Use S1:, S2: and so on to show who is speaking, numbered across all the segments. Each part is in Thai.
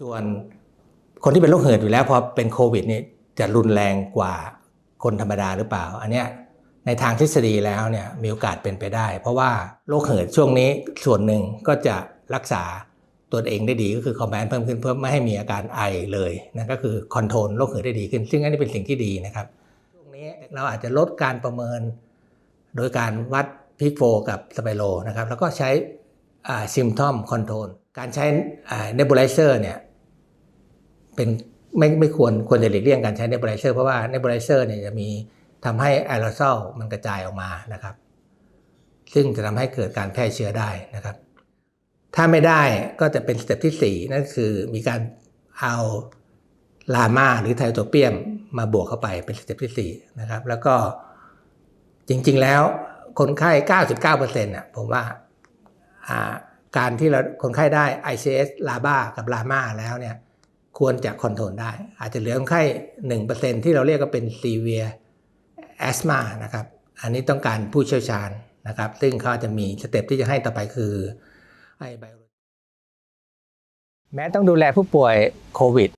S1: ส่วนคนที่เป็นโรคหืดอยู่แล้วพอเป็นโควิดนี่จะรุนแรงกว่าคนธรรมดาหรือเปล่า อันเนี้ยในทางทฤษฎีแล้วเนี่ยมีโอกาสเป็นไปได้ เพราะว่าโรคหืดช่วงนี้ส่วนหนึ่งก็จะรักษาตัวเองได้ดีก็คือคอมแบนเพิ่มขึ้นเพื่อไม่ให้มีอาการไอเลยนะก็คือคอนโทรลโรคหืดได้ดีขึ้น ซึ่งอันนี้เป็นสิ่งที่ดีนะครับช่วงนี้เราอาจจะลดการประเมิน โดยการวัดพิกโฟกับสเปโรนะครับแล้วก็ใช้ซิมทอมคอนโทรล การใช้เนบูไลเซอร์เนี่ยเป็นไม่ไม่ควรควรจะหลีกเลี่ยงการใช้เนบูไลเซอร์เพราะว่าเนบูไลเซอร์เนี่ยจะมีทำให้แอโรซอลมันกระจายออกมานะครับ ซึ่งจะทำให้เกิดการแพร่เชื้อได้นะครับ ถ้าไม่ได้ก็จะเป็นสเต็ปที่ 4 นั่นคือมีการเอาลามาหรือไทโตเปียมมาบวกเข้าไปเป็นสเต็ปที่4นะครับ แล้วก็จริงๆแล้วคนไข้ 99%น่ะผมว่า การที่เราคนไข้ได้ ICS ลาบ้ากับลามาแล้วเนี่ยควรจะคอนโทรลได้ อาจจะเหลือคนไข้1%ที่เราเรียกว่าเป็น severe asthma นะครับ อันนี้ต้องการผู้เชี่ยวชาญนะครับ ซึ่งเขาจะมีสเต็ปที่จะให้ต่อไปคือให้ไบโอแม้ต้องดูแลผู้ป่วยโควิด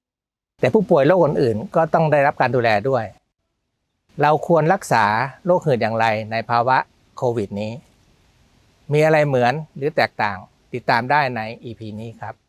S1: แต่ผู้ป่วยโรคอื่นๆ ก็ต้องได้รับการดูแลด้วย เราควรรักษาโรคหืดอย่างไรในภาวะโควิดนี้ มีอะไรเหมือนหรือแตกต่าง ติดตามได้ใน EP นี้ครับ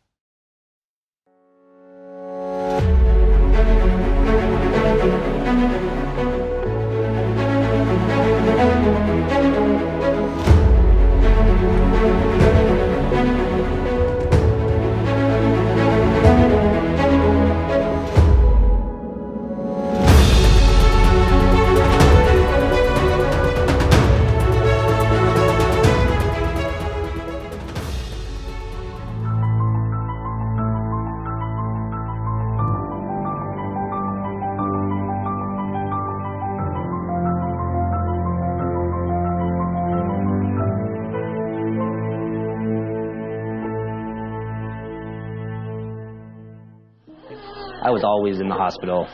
S2: I was always in the hospital.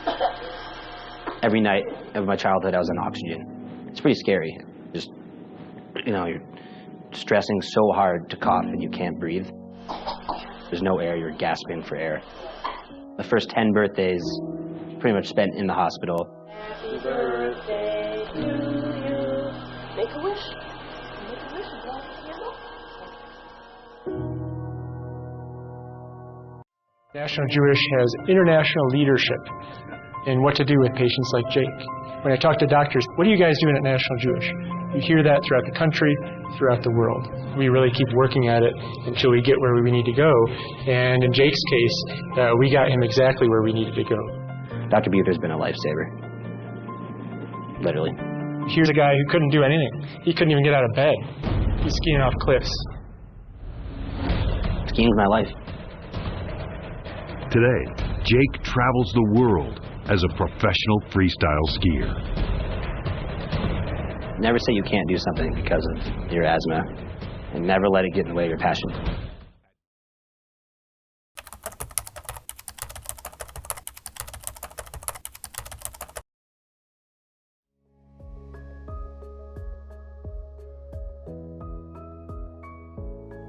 S2: Every night of my childhood, I was on oxygen. It's pretty scary. Just, you know, you're stressing so hard to cough and you can't breathe. There's no air, you're gasping for air. The first 10 birthdays, pretty much spent in the hospital.
S3: Happy birthday to you. Make a wish. Make a wish
S4: National Jewish has international leadership in what to do with patients like Jake. When I talk to doctors, what are you guys doing at National Jewish? You hear that throughout the country, throughout the world. We really keep working at it until we get where we need to go. And in Jake's case, uh, we got him exactly where we needed to go.
S2: Dr. Buther's been a lifesaver. Literally.
S4: Here's a guy who couldn't do anything. He couldn't even get out of bed. He's skiing off cliffs.
S2: Skiing's my life.
S5: Today, Jake travels the world as a professional freestyle skier.
S2: Never say you can't do something because of your asthma, and never let it get in the way of your passion.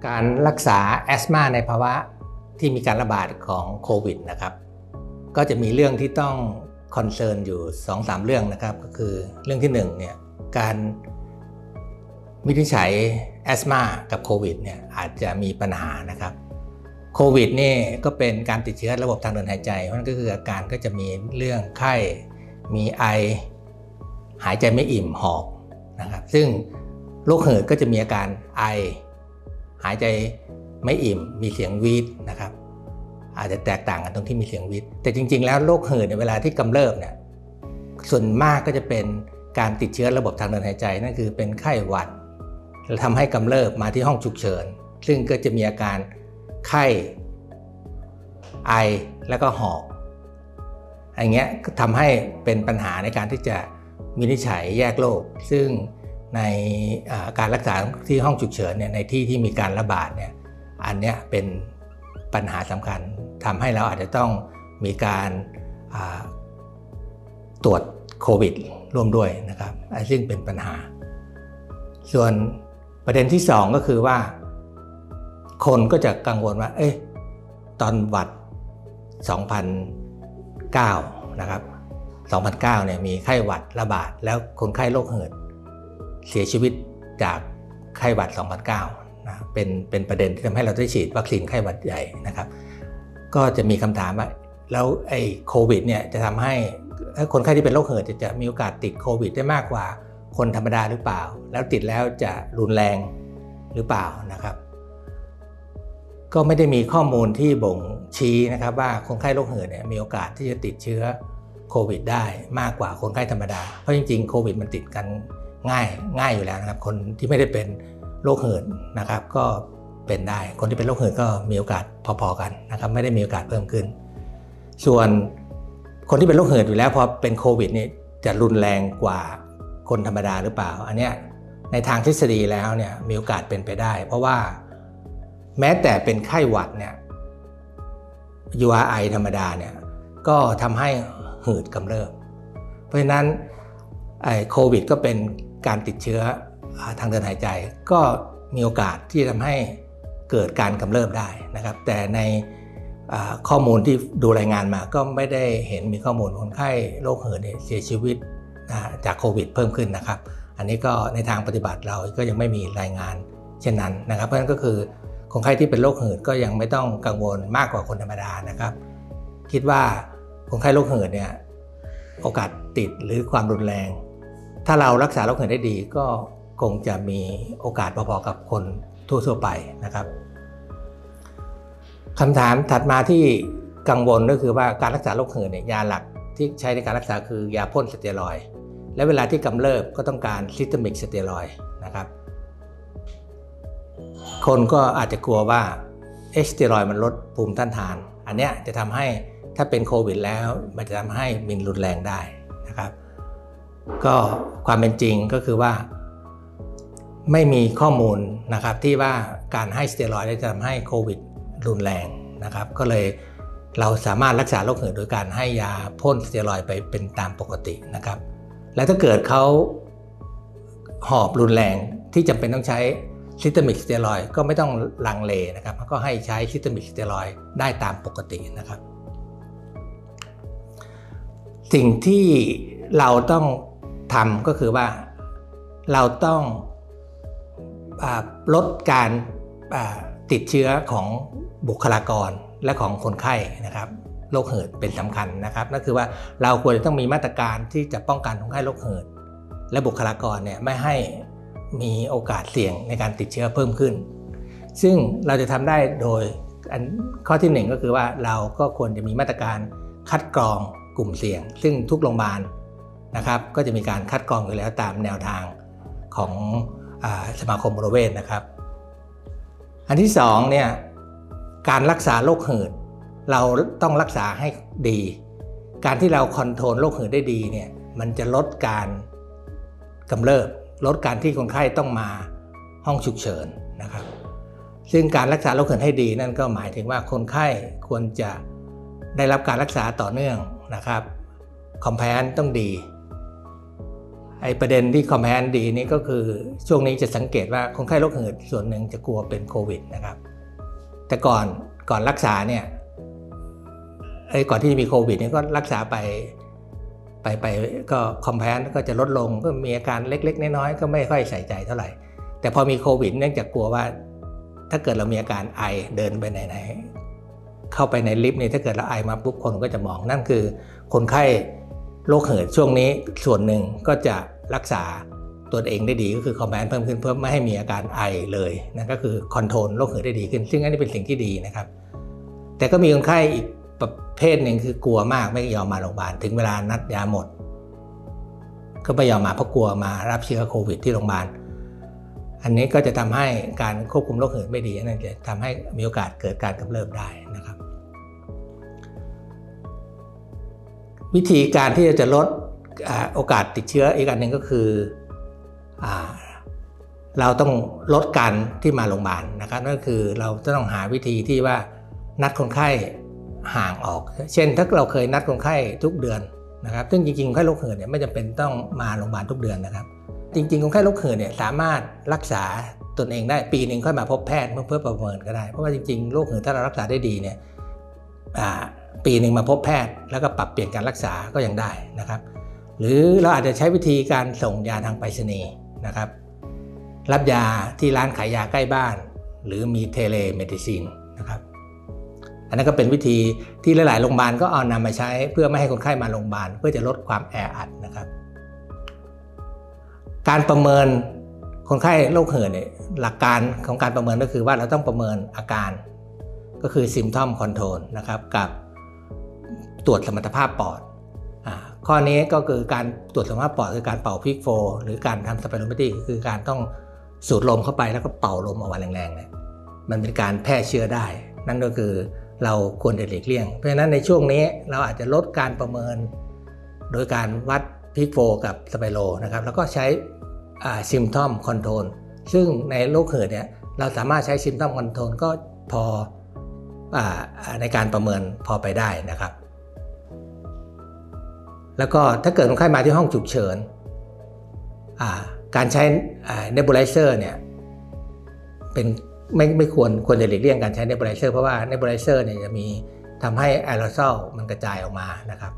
S1: การรักษาแอสมาในภาวะ ที่มีการระบาดของโควิดนะครับ ก็จะมีเรื่องที่ต้องคอนเซิร์นอยู่ 2-3 เรื่องนะครับ ก็คือเรื่องที่1เนี่ยการวินิจฉัยแอสมากับโควิดเนี่ยอาจจะมีปัญหานะครับโควิดนี่ก็เป็นการติดเชื้อระบบทางเดินหายใจเพราะนั่นก็คืออาการก็จะมีเรื่องไข้ มีไอ หายใจไม่อิ่มหอบนะครับ ซึ่งโรคหืดก็จะมีอาการไอ หายใจ ไม่อิ่มมีเสียงวีดนะครับ อาจจะแตกต่างกันตรงที่มีเสียงวีดแต่จริง ๆ แล้วโรคหืดในเวลาที่กำเริบเนี่ยส่วนมากก็จะเป็นการติดเชื้อระบบทางเดินหายใจนั่นคือเป็นไข้หวัดแล้วทำให้กำเริบมาที่ห้องฉุกเฉิน ซึ่งก็จะมีอาการไข้ไอแล้วก็หอบอันเงี้ยก็ทำให้เป็นปัญหาในการที่จะวินิจฉัยแยกโรคซึ่งในการรักษาที่ห้องฉุกเฉินเนี่ยในที่ที่มีการระบาดเนี่ย อันเนี้ยเป็นปัญหาสำคัญทำให้เราอาจจะต้องมีการตรวจโควิดร่วมด้วยนะครับ ซึ่งเป็นปัญหา ส่วนประเด็นที่ 2 ก็คือว่า คนก็จะกังวลว่า เอ๊ะตอนวัด 2009 นะครับ 2009 เนี่ยมีไข้หวัดระบาด แล้วคนไข้โรคหืดเสียชีวิตจากไข้หวัด 2009 นะเป็นเป็นประเด็นที่ทำให้เราได้ฉีดวัคซีนไข้หวัดใหญ่นะครับ ก็จะมีคำถามว่าแล้วไอ้โควิดเนี่ยจะทำให้คนไข้ที่เป็นโรคหืดจะจะมีโอกาสติดโควิดได้มากกว่าคนธรรมดาหรือเปล่า แล้วติดแล้วจะรุนแรงหรือเปล่านะครับ ก็ไม่ได้มีข้อมูลที่บ่งชี้นะครับว่าคนไข้โรคหืดเนี่ยมีโอกาสที่จะติดเชื้อโควิดได้มากกว่าคนไข้ธรรมดา เพราะจริงๆโควิดมันติดกันง่ายง่ายอยู่แล้วนะครับ คนที่ไม่ได้เป็น โรคหืดนะครับ ก็เป็นได้ คนที่เป็นโรคหืดก็มีโอกาสพอๆกันนะครับ ไม่ได้มีโอกาสเพิ่มขึ้น ส่วนคนที่เป็นโรคหืดอยู่แล้วพอเป็นโควิดนี่จะรุนแรงกว่าคนธรรมดาหรือเปล่า อันเนี้ยในทางทฤษฎีแล้วเนี่ยมีโอกาสเป็นไปได้ เพราะว่าแม้แต่เป็นไข้หวัดเนี่ย URI ธรรมดาเนี่ยก็ทำให้หืดกำเริบ เพราะฉะนั้นไอ้โควิดก็เป็นการติดเชื้อ ทางเดินหายใจ ก็มีโอกาสที่จะทำให้เกิดการกำเริบได้นะครับ แต่ในข้อมูลที่ดูรายงานมาก็ไม่ได้เห็นมีข้อมูลคนไข้โรคหืดเนี่ยเสียชีวิตจากโควิดเพิ่มขึ้นนะครับ อันนี้ก็ในทางปฏิบัติเราก็ยังไม่มีรายงานเช่นนั้นนะครับ เพราะฉะนั้นก็คือคนไข้ที่เป็นโรคหืดก็ยังไม่ต้องกังวลมากกว่าคนธรรมดานะครับ คิดว่าคนไข้โรคหืดเนี่ยโอกาสติดหรือความรุนแรง ถ้าเรารักษาโรคหืดได้ดีก็ คงจะมีโอกาสพอๆกับคนทั่วๆไปนะครับคำถามถัดมาที่กังวลก็คือว่าการรักษาโรคหืดเนี่ยยาหลักที่ใช้ในการรักษาคือยาพ่นสเตียรอยและเวลาที่กำเริบก็ต้องการซิสเตมิกสเตียรอยนะครับ คนก็อาจจะกลัวว่าเอสเตียรอยมันลดภูมิต้านทาน อันเนี้ยจะทำให้ถ้าเป็นโควิดแล้วมันจะทำให้มินรุนแรงได้นะครับ ก็ความเป็นจริงก็คือว่า ไม่มีข้อมูลนะครับที่ว่าการให้สเตียรอยด์จะทำให้โควิดรุนแรงนะครับก็เลยเราสามารถรักษาโรคหืดโดยการให้ยาพ่นสเตียรอยด์ไปเป็นตามปกตินะครับ และถ้าเกิดเขาหอบรุนแรงที่จำเป็นต้องใช้ซิสเตมิกสเตียรอยด์ก็ไม่ต้องลังเลนะครับก็ให้ใช้ซิสเตมิกสเตียรอยด์ได้ตามปกตินะครับ สิ่งที่เราต้องทำก็คือว่าเราต้อง ลดการติดเชื้อของบุคลากรและของคนไข้นะครับโรคเหืดเป็นสำคัญนะครับนั่นคือว่าเราควรจะต้องมีมาตรการที่จะป้องกันคนไข้โรคเหืดและบุคลากรเนี่ยไม่ให้มีโอกาสเสี่ยงในการติดเชื้อเพิ่มขึ้น ซึ่งเราจะทำได้โดยอันข้อที่หนึ่งก็คือว่าเราก็ควรจะมีมาตรการคัดกรองกลุ่มเสี่ยง ซึ่งทุกโรงพยาบาลนะครับก็จะมีการคัดกรองอยู่แล้วตามแนวทางของ สมาคมโรเวทนะครับ อันที่สองเนี่ยการรักษาโรคหืดเราต้องรักษาให้ดี การที่เราคอนโทรลโรคหืดได้ดีเนี่ยมันจะลดการกำเริบลดการที่คนไข้ต้องมาห้องฉุกเฉินนะครับ ซึ่งการรักษาโรคหืดให้ดีนั่นก็หมายถึงว่าคนไข้ควรจะได้รับการรักษาต่อเนื่องนะครับคอมเพนต้องดี ไอประเด็นที่คอมเพนดีนี่ก็คือช่วงนี้จะสังเกตว่าคนไข้โรคหืดส่วนหนึ่งจะกลัวเป็นโควิดนะครับ แต่ก่อนก่อนรักษาเนี่ยไอ้ก่อนที่จะมีโควิดเนี่ยก็รักษาไปไปไปก็คอมเพนก็จะลดลงก็มีอาการเล็ก ๆ น้อยๆก็ไม่ค่อยใส่ใจเท่าไหร่ แต่พอมีโควิด เนื่องจากกลัวว่า ถ้าเกิดเรามีอาการไอเดินไปไหนๆเข้าไปในลิฟต์นี่ถ้าเกิดเราไอมาปุ๊บคนก็จะมองนั่นคือ คนไข้ โรคเหิดช่วงนี้ส่วนหนึ่งก็จะรักษาตัวเองได้ดีก็คือคอมแพนเพิ่มขึ้นเพื่อไม่ให้มีอาการไอเลยนั่นก็คือคอนโทรลโรคเหิดได้ดีขึ้น ซึ่งอันนี้เป็นสิ่งที่ดีนะครับ แต่ก็มีคนไข้อีกประเภทหนึ่งคือกลัวมากไม่ยอมมาโรงพยาบาลถึงเวลานัดยาหมด ก็ไม่ยอมมาเพราะกลัวมารับเชื้อโควิดที่โรงพยาบาลอันนี้ก็จะทำให้การควบคุมโรคหืดไม่ดีนั่นจะทำให้มีโอกาสเกิดการกำเริบได้นะครับ วิธีการที่จะลดอโอกาสติดเชื้ออีกอันหนึ่งก็คืออเราต้องลดการที่มาโรงพยาบาลนะครับนั่นคือเราต้องหาวิธีที่ว่านัดคนไข้ห่างออก เช่นถ้าเราเคยนัดคนไข้ทุกเดือนนะครับ ซึ่งจริงๆคนไข้โรคหืดเนี่ยไม่จำเป็นต้องมาโรงพยาบาลทุกเดือนนะครับ จริงๆคนไข้โรคหืดเนี่ยสามารถรักษาตนเองได้ปีหนึ่งค่อยมาพบแพทย์เพื่อเพื่อประเมินก็ได้ เพราะว่าจริงๆโรคหืดถ้าเรารักษาได้ดีเนี่ย ปีหนึ่งมาพบแพทย์ แล้วก็ปรับเปลี่ยนการรักษาก็ยังได้นะครับ หรือเราอาจจะใช้วิธีการส่งยาทางไปรษณีย์นะครับ รับยาที่ร้านขายยาใกล้บ้าน หรือมีเทเลเมดิซินนะครับ อันนั้นก็เป็นวิธีที่หลาย ๆ โรงพยาบาลก็เอานำมาใช้เพื่อไม่ให้คนไข้มาโรงพยาบาล เพื่อจะลดความแออัดนะครับ การประเมินคนไข้โรคเหืดเนี่ยหลักการของการประเมินก็คือว่าเราต้องประเมินอาการก็คือ symptom control นะครับกับ ตรวจสมรรถภาพปอดอาข้อนี้ก็คือการตรวจสมรรถภาพปอดคือการเป่าพิกโฟหรือการทำสเปโรเมตรีคือการต้องสูดลมเข้าไปแล้วก็เป่าลมออกมาแรงๆเนี่ยมันเป็นการแพร่เชื้อได้ นั่นก็คือเราควรจะหลีกเลี่ยง เพราะฉะนั้นในช่วงนี้เราอาจจะลดการประเมิน โดยการวัดพิกโฟกับสเปโรนะครับแล้วก็ใช้ซิมทอมคอนโทรลซึ่งในโรคเหืดเนี่ยเราสามารถใช้ซิมทอมคอนโทรลก็พออาในการประเมินพอไปได้นะครับ แล้วก็ถ้าเกิดคนไข้มาที่ห้องฉุกเฉินการใช้เนบูไลเซอร์เนี่ยเป็นไม่ไม่ควรควรจะหลีกเลี่ยงการใช้เนบูไลเซอร์เพราะว่าเนบูไลเซอร์เนี่ยจะมีทำให้แอโรซอลมันกระจายออกมานะครับ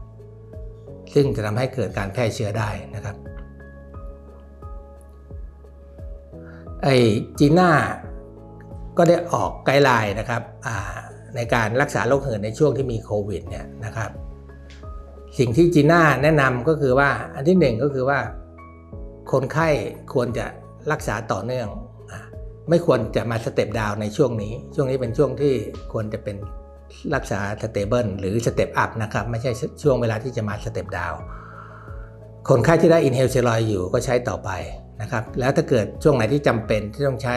S1: ซึ่งจะทำให้เกิดการแพร่เชื้อได้นะครับไอจีน่าก็ได้ออกไกด์ไลน์นะครับในการรักษาโรคหือดในช่วงที่มีโควิดเนี่ยนะครับ สิ่งที่จีน่าแนะนำก็คือว่าอันที่หนึ่งก็คือว่า คนไข้ควรจะรักษาต่อเนื่อง ไม่ควรจะมาสเต็ปดาวในช่วงนี้ ช่วงนี้เป็นช่วงที่ควรจะเป็นรักษาสเตเบิลหรือสเต็ปอัพนะครับ ไม่ใช่ช่วงเวลาที่จะมาสเต็ปดาวคนไข้ที่ได้อินเฮลเซรอยอยู่ก็ใช้ต่อไปนะครับ แล้วถ้าเกิดช่วงไหนที่จำเป็นที่ต้องใช้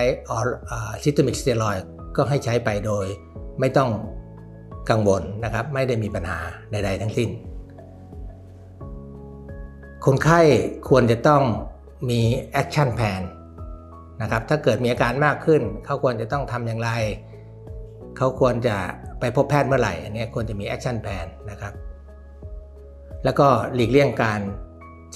S1: ซิสเตมิกสเตียรอยก็ให้ใช้ไปโดย ไม่ต้องกังวลนะครับ ไม่ได้มีปัญหาใด ๆ ทั้งสิ้น คนไข้ควรจะต้องมีแอคชั่นแผนนะครับถ้าเกิดมีอาการมากขึ้น เขาควรจะต้องทำอย่างไร เขาควรจะไปพบแพทย์เมื่อไหร่อันนี้ควรจะมีแอคชั่นแผนนะครับแล้วก็หลีกเลี่ยงการ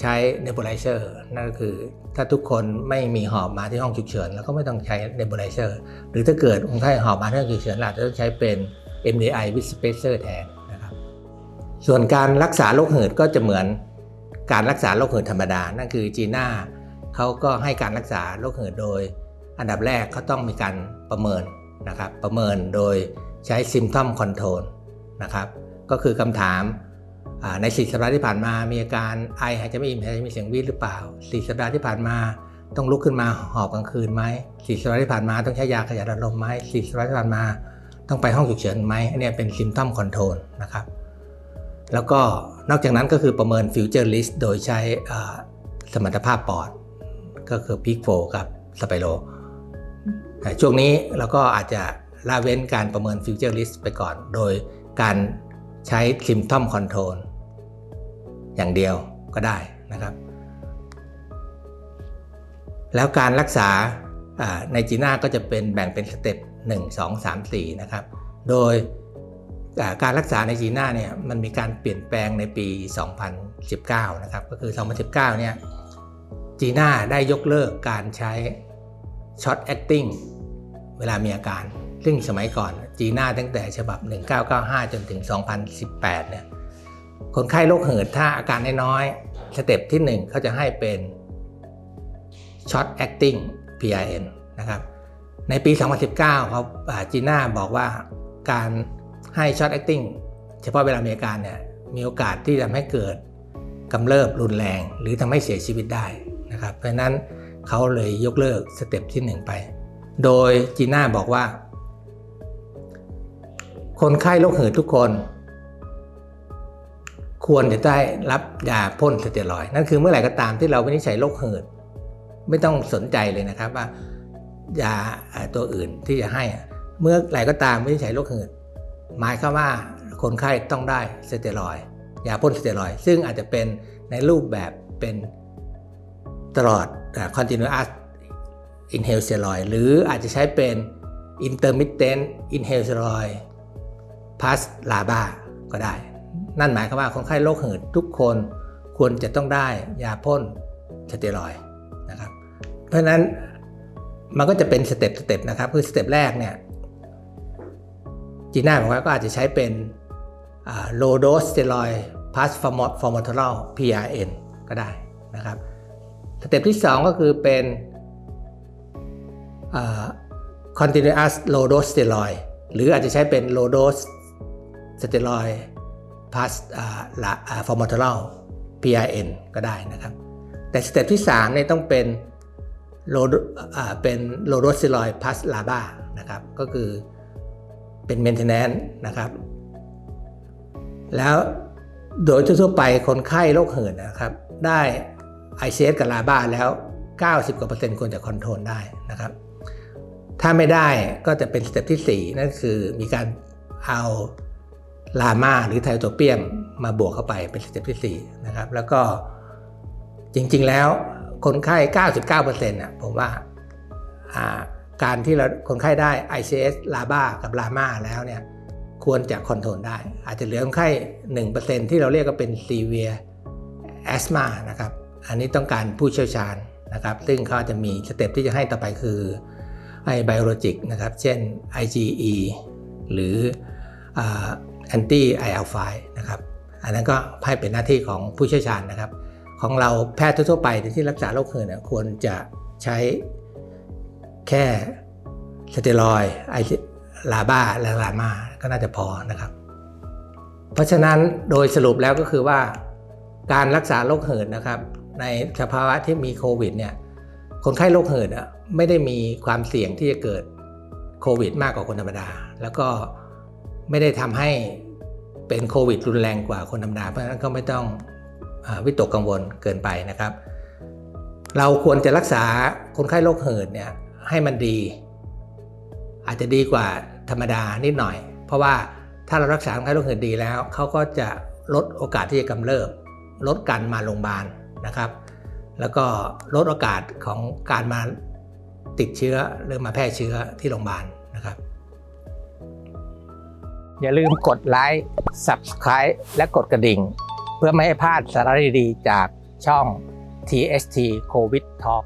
S1: ใช้เนบูไลเซอร์นั่นก็คือถ้าทุกคนไม่มีหอบมาที่ห้องฉุกเฉิน แล้วก็ไม่ต้องใช้เนบูไลเซอร์หรือถ้าเกิดคนไข้หอบมาที่ห้องฉุกเฉินเราจะต้องใช้เป็น MDI with spacer แทนนะครับส่วนการรักษาโรคหืดก็จะเหมือน การรักษาโรคหืดธรรมดา นั่นคือจีน่าเขาก็ให้การรักษาโรคหืดโดย อันดับแรกเขาต้องมีการประเมินนะครับ ประเมินโดยใช้ symptom control นะครับ ก็คือคำถามอ่าใน4สัปดาห์ที่ผ่านมา มีอาการไอหายใจไม่อิ่มหายใจมีเสียงวีดหรือเปล่า4สัปดาห์ที่ผ่านมาต้องลุกขึ้นมาหอบกลางคืนไหม4สัปดาห์ที่ผ่านมาต้องใช้ยาขยายหลอดลมไหม4สัปดาห์ที่ผ่านมาต้องไปห้องฉุกเฉินไหมอันนี้เป็น symptom control นะครับ แล้วก็ นอกจากนั้นก็คือประเมิน future list โดยใช้สมรรถภาพปอด ก็คือ peak flow กับสไปโรช่วงนี้เราก็อาจจะละเว้นการประเมิน future list ไปก่อน โดยการใช้ symptom control อย่างเดียวก็ได้นะครับ แล้วการรักษาในจีน่าก็จะเป็นแบ่งเป็นสเต็ป1 2 3 4 นะครับ โดย การรักษาในจีน่าเนี่ยมันมีการเปลี่ยนแปลงในปี 2019 นะครับก็คือ 2019 เนี่ยจีน่าได้ยกเลิกการใช้ช็อตแอคติ้งเวลามีอาการ ซึ่งสมัยก่อนจีน่าตั้งแต่ฉบับ 1995 จนถึง 2018 เนี่ยคนไข้โรคหืดถ้าอาการน้อยๆสเต็ปที่ 1 เขาจะให้เป็น Short Acting PRN นะครับในปี 2019 เขาอ่าจีน่าบอกว่าการ ให้ Short Acting เฉพาะเวลามีอาการเนี่ยมีโอกาสที่จะทำให้เกิดกำเริบรุนแรง หรือทำให้เสียชีวิตได้นะครับเพราะฉะนั้นเขาเลยยกเลิกสเต็ปที่ 1 ไป โดยจีน่าบอกว่า คนไข้โรคหืดทุกคน ควรจะได้รับยาพ่นสเตียรอยนั่นคือเมื่อไหร่ก็ตามที่เราวินิจฉัยโรคหืด ไม่ต้องสนใจเลยนะครับว่ายาตัวอื่นที่จะให้ เมื่อไหร่ก็ตามวินิจฉัยโรคหืด หมายความว่าคนไข้ต้องได้สเตียรอยยาพ่นสเตียรอยซึ่งอาจจะเป็นในรูปแบบเป็นตลอดอ่า continuous inhale steroid หรืออาจจะใช้เป็น intermittent inhale steroid plus LABA ก็ได้ นั่นหมายความว่าคนไข้โรคหืดทุกคนควรจะต้องได้ยาพ่นสเตียรอยนะครับ เพราะฉะนั้นมันก็จะเป็นสเต็ปสเต็ปนะครับ คือสเต็ปแรกเนี่ย จีน่าบอกว่าก็อาจจะใช้เป็นโลโดสเตียรอยพาสฟอร์มฟอร์มทอรล PRN ก็ได้นะครับสเต็ปที่ 2 ก็คือเป็น continuous low dose steroid หรืออาจจะใช้เป็น low dose steroid plus ฟอร์มทอรล PRN ก็ได้นะครับ แต่สเต็ปที่3เนี่ยต้องเป็น low อ่าเป็น low dose steroid plus LABA นะครับ ก็คือ เป็น maintenance นะครับ แล้วโดยทั่วๆไปคนไข้โรคหืดนะครับ ได้ ICS กับ LABA แล้ว 90กว่าเปอร์เซ็นต์ควรจะคอนโทรลได้นะครับ ถ้าไม่ได้ก็จะเป็นสเต็ปที่ 4 นั่นคือมีการเอาลามาหรือไทโตเปียมมาบวกเข้าไปเป็นสเต็ปที่4นะครับ แล้วก็จริงๆแล้วคนไข้ 99%น่ะผมว่าอ่า การที่เราคนไข้ได้ ICS ลาบ้ากับลามาแล้วเนี่ยควรจะคอนโทรลได้ อาจจะเหลือคนไข้1%ที่เราเรียกว่าเป็น severe asthma นะครับอันนี้ต้องการผู้เชี่ยวชาญนะครับซึ่งเขาจะมีสเต็ปที่จะให้ต่อไปคือไอไบโอโลจิกนะครับ เช่น IgE หรือแอนตี้ไออัลไฟนะครับ อันนั้นก็ให้เป็นหน้าที่ของผู้เชี่ยวชาญนะครับ ของเราแพทย์ทั่วไปที่รักษาโรคหืดเนี่ยควรจะใช้ แค่สเตียรอยไอลาบ้าและลามาก็น่าจะพอนะครับ เพราะฉะนั้นโดยสรุปแล้วก็คือว่าการรักษาโรคหืดนะครับ ในสภาวะที่มีโควิดเนี่ยคนไข้โรคหืดอะไม่ได้มีความเสี่ยงที่จะเกิดโควิด มากกว่าคนธรรมดา แล้วก็ไม่ได้ทำให้เป็นโควิดรุนแรงกว่าคนธรรมดา เพราะฉะนั้นก็ไม่ต้องอวิตกกังวลเกินไปนะครับ เราควรจะรักษาคนไข้โรคหืดเนี่ย ให้มันดี อาจจะดีกว่าธรรมดานิดหน่อย เพราะว่าถ้าเรารักษาคนไข้โรคหืดดีแล้วเขาก็จะลดโอกาสที่จะกำเริบลดการมาโรงพยาบาลนะครับ แล้วก็ลดโอกาสของการมาติดเชื้อหรือมาแพร่เชื้อที่โรงพยาบาลนะครับ อย่าลืมกดไลค์ Subscribe และกดกระดิ่ง เพื่อไม่ให้พลาดสาระดีๆจากช่อง TST COVID Talk